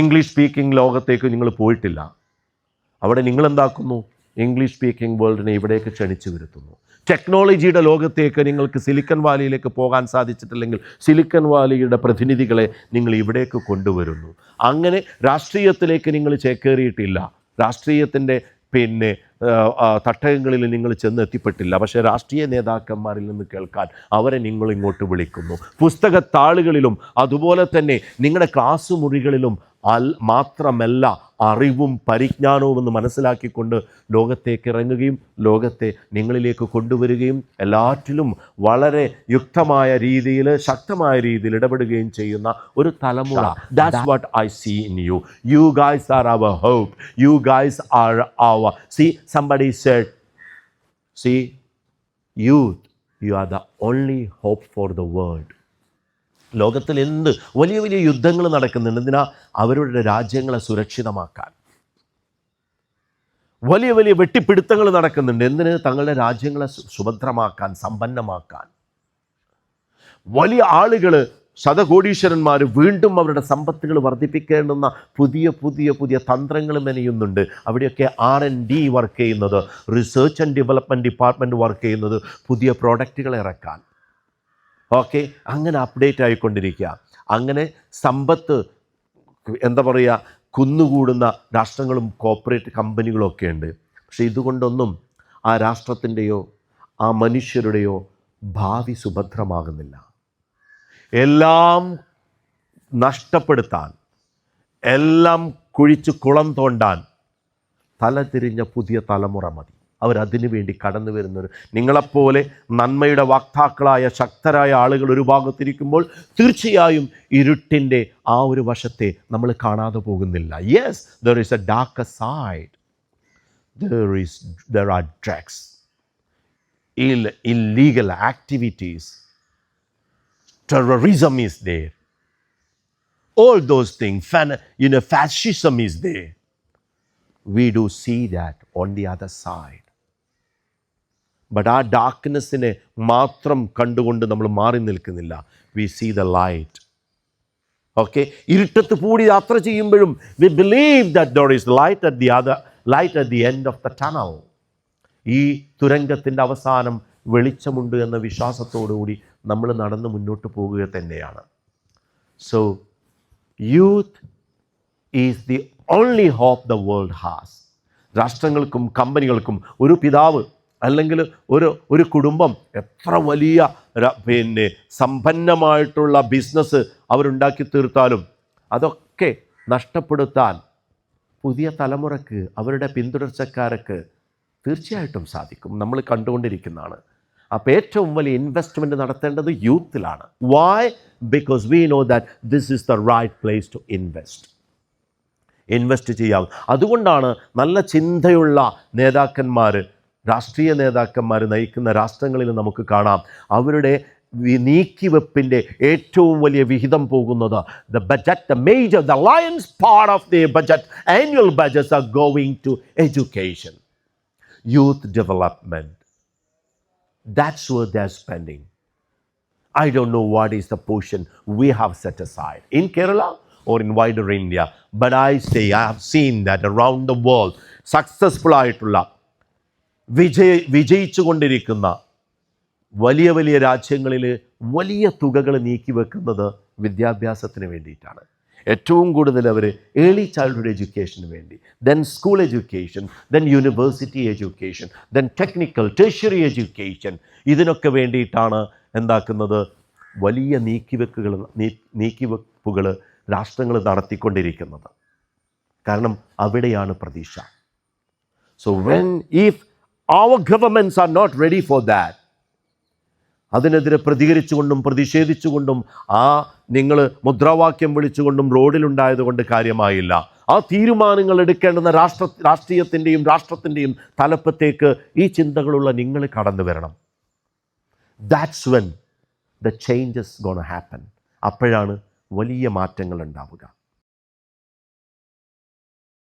English speaking ലോകത്തേക്ക് നിങ്ങൾ പോയിട്ടില്ല. അവിടെ നിങ്ങൾ എന്താക്കുന്നു ഇംഗ്ലീഷ് സ്പീക്കിംഗ് വേൾഡിനെ ഇവിടേക്ക് ക്ഷണിച്ചു വരുത്തുന്നു. ടെക്നോളജിയുടെ ലോകത്തേക്ക് നിങ്ങൾക്ക് സിലിക്കൺ വാലിയിലേക്ക് പോകാൻ സാധിച്ചിട്ടില്ലെങ്കിൽ സിലിക്കൺ വാലിയുടെ പ്രതിനിധികളെ നിങ്ങൾ ഇവിടേക്ക് കൊണ്ടുവരുന്നു. അങ്ങനെ രാഷ്ട്രീയത്തിലേക്ക് നിങ്ങൾ ചേക്കേറിയിട്ടില്ല. രാഷ്ട്രീയത്തിന്റെ പിന്നെ തട്ടകങ്ങളിൽ നിങ്ങൾ ചെന്ന് എത്തിപ്പെട്ടില്ല പക്ഷേ രാഷ്ട്രീയ നേതാക്കന്മാരിൽ നിന്ന് കേൾക്കാൻ അവരെ നിങ്ങൾ ഇങ്ങോട്ട് വിളിക്കുന്നു. പുസ്തകത്താളുകളിലും അതുപോലെ തന്നെ നിങ്ങളുടെ ക്ലാസ് മുറികളിലും അൽ മാത്രമല്ല അറിവും പരിജ്ഞാനവും എന്ന് മനസ്സിലാക്കിക്കൊണ്ട് ലോകത്തേക്ക് ഇറങ്ങുകയും ലോകത്തെ നിങ്ങളിലേക്ക് കൊണ്ടുവരികയും എല്ലാറ്റിലും വളരെ യുക്തമായ രീതിയിൽ ശക്തമായ രീതിയിൽ ഇടപെടുകയും ചെയ്യുന്ന ഒരു തലമുറ. That's what I see in you you guys are our hope you guys are our see somebody said see youth you are the only hope for the world ലോകത്തിൽ എന്ത് വലിയ വലിയ യുദ്ധങ്ങൾ നടക്കുന്നുണ്ട് എന്തിനാ? അവരുടെ രാജ്യങ്ങളെ സുരക്ഷിതമാക്കാൻ. വലിയ വലിയ വെട്ടിപ്പിടുത്തങ്ങൾ നടക്കുന്നുണ്ട്. എന്തിന്? തങ്ങളുടെ രാജ്യങ്ങളെ സുഭദ്രമാക്കാൻ സമ്പന്നമാക്കാൻ. വലിയ ആളുകൾ ശതകോടീശ്വരന്മാർ വീണ്ടും അവരുടെ സമ്പത്തുകൾ വർദ്ധിപ്പിക്കേണ്ടുന്ന പുതിയ പുതിയ പുതിയ തന്ത്രങ്ങൾ മെനയുന്നുണ്ട്. അവിടെയൊക്കെ ആർ എൻ ഡി വർക്ക് ചെയ്യുന്നത് research and development department work ചെയ്യുന്നത് പുതിയ പ്രോഡക്റ്റുകൾ ഇറക്കാൻ. ഓക്കെ? അങ്ങനെ അപ്ഡേറ്റ് ആയിക്കൊണ്ടിരിക്കുക. അങ്ങനെ സമ്പത്ത് എന്താ പറയുക കുന്നുകൂടുന്ന രാഷ്ട്രങ്ങളും കോപ്പറേറ്റ് കമ്പനികളും ഒക്കെ ഉണ്ട്. പക്ഷേ ഇതുകൊണ്ടൊന്നും ആ രാഷ്ട്രത്തിന്റെയോ ആ മനുഷ്യരുടെയോ ഭാവി സുഭദ്രമാകുന്നില്ല. എല്ലാം നഷ്ടപ്പെടുത്താൻ എല്ലാം കുഴിച്ച് കുളം തോണ്ടാൻ തലതിരിഞ്ഞ പുതിയ തലമുറ മതി. അവരതിനു വേണ്ടി കടന്നു വരുന്നവർ നിങ്ങളെപ്പോലെ നന്മയുടെ വാക്താക്കളായ ശക്തരായ ആളുകൾ ഒരു ഭാഗത്തിരിക്കുമ്പോൾ തീർച്ചയായും ഇരുട്ടിന്റെ ആ ഒരു വശത്തെ നമ്മൾ കാണാതെ പോകുന്നില്ല yes there is a dark side there is there are drugs illegal activities terrorism is there. All those things, fan, you know, fascism is there. We do see that on the other side. But ആ ഡാർക്ക്നെസ്സിനെ മാത്രം കണ്ടുകൊണ്ട് നമ്മൾ മാറി നിൽക്കുന്നില്ല. We see the light okay ഇരുട്ടത്ത് കൂടി യാത്ര ചെയ്യുമ്പോഴും we believe that there is light at the other light at the end of the tunnel ഈ തുരങ്കത്തിന്റെ അവസാനം വെളിച്ചമുണ്ട് എന്ന വിശ്വാസത്തോടുകൂടി നമ്മൾ നടന്ന് മുന്നോട്ട് പോകുക തന്നെയാണ്. So youth is the only hope the world has രാഷ്ട്രങ്ങൾക്കും കമ്പനികൾക്കും ഒരു പിതാവ് അല്ലെങ്കിൽ ഒരു ഒരു കുടുംബം എത്ര വലിയ പിന്നെ സമ്പന്നമായിട്ടുള്ള ബിസിനസ് അവരുണ്ടാക്കി തീർത്താലും അതൊക്കെ നഷ്ടപ്പെടുത്താൻ പുതിയ തലമുറയ്ക്ക് അവരുടെ പിന്തുടർച്ചക്കാർക്ക് തീർച്ചയായിട്ടും സാധിക്കും. നമ്മൾ കണ്ടുകൊണ്ടിരിക്കുന്നതാണ്. അപ്പോൾ ഏറ്റവും വലിയ ഇൻവെസ്റ്റ്മെന്റ് നടത്തേണ്ടത് യൂത്തിലാണ്. Why because we know that this is the right place to invest invest ചെയ്യാം. അതുകൊണ്ടാണ് നല്ല ചിന്തയുള്ള നേതാക്കന്മാർ രാഷ്ട്രീയ നേതാക്കന്മാർ നയിക്കുന്ന രാഷ്ട്രങ്ങളിൽ നമുക്ക് കാണാം അവരുടെ നീക്കിവെപ്പിന്റെ ഏറ്റവും വലിയ വിഹിതം പോകുന്നത് the budget the major the lion's part of the budget annual budgets are going to education youth development That's where they're spending. I don't know what is the portion we have set aside in Kerala or in wider India, but I say I have seen that around the world, successful ആയിട്ടുള്ള വിജയ വിജയിച്ചു കൊണ്ടിരിക്കുന്ന വലിയ വലിയ രാജ്യങ്ങളിൽ വലിയ തുകകൾ നീക്കി വെക്കുന്നത് വിദ്യാഭ്യാസത്തിന് വേണ്ടിയിട്ടാണ്. ഏറ്റവും കൂടുതൽ അവർ ഏർലി ചൈൽഡ്ഹുഡ് എഡ്യൂക്കേഷന് വേണ്ടി. Then school education then university education then technical tertiary education ഇതിനൊക്കെ വേണ്ടിയിട്ടാണ് എന്താക്കുന്നത് വലിയ നീക്കിവെക്കുകൾ നീക്കിവെപ്പുകൾ രാഷ്ട്രങ്ങൾ നടത്തിക്കൊണ്ടിരിക്കുന്നത്. കാരണം അവിടെയാണ് പ്രതീക്ഷ. So when if our governments are not ready for that അതിനെതിരെ പ്രതികരിച്ചുകൊണ്ടും പ്രതിഷേധിച്ചുകൊണ്ടും ആ നിങ്ങൾ മുദ്രാവാക്യം വിളിച്ചുകൊണ്ടും റോഡിലുണ്ടായതുകൊണ്ട് കാര്യമായില്ല. ആ തീരുമാനങ്ങൾ എടുക്കേണ്ടുന്ന രാഷ്ട്ര രാഷ്ട്രീയത്തിന്റെയും രാഷ്ട്രത്തിന്റെയും തലപ്പത്തേക്ക് ഈ ചിന്തകളുള്ള നിങ്ങൾ കടന്നു വരണം. That's when the changes gonna happen അപ്പോഴാണ് വലിയ മാറ്റങ്ങൾ ഉണ്ടാവുക.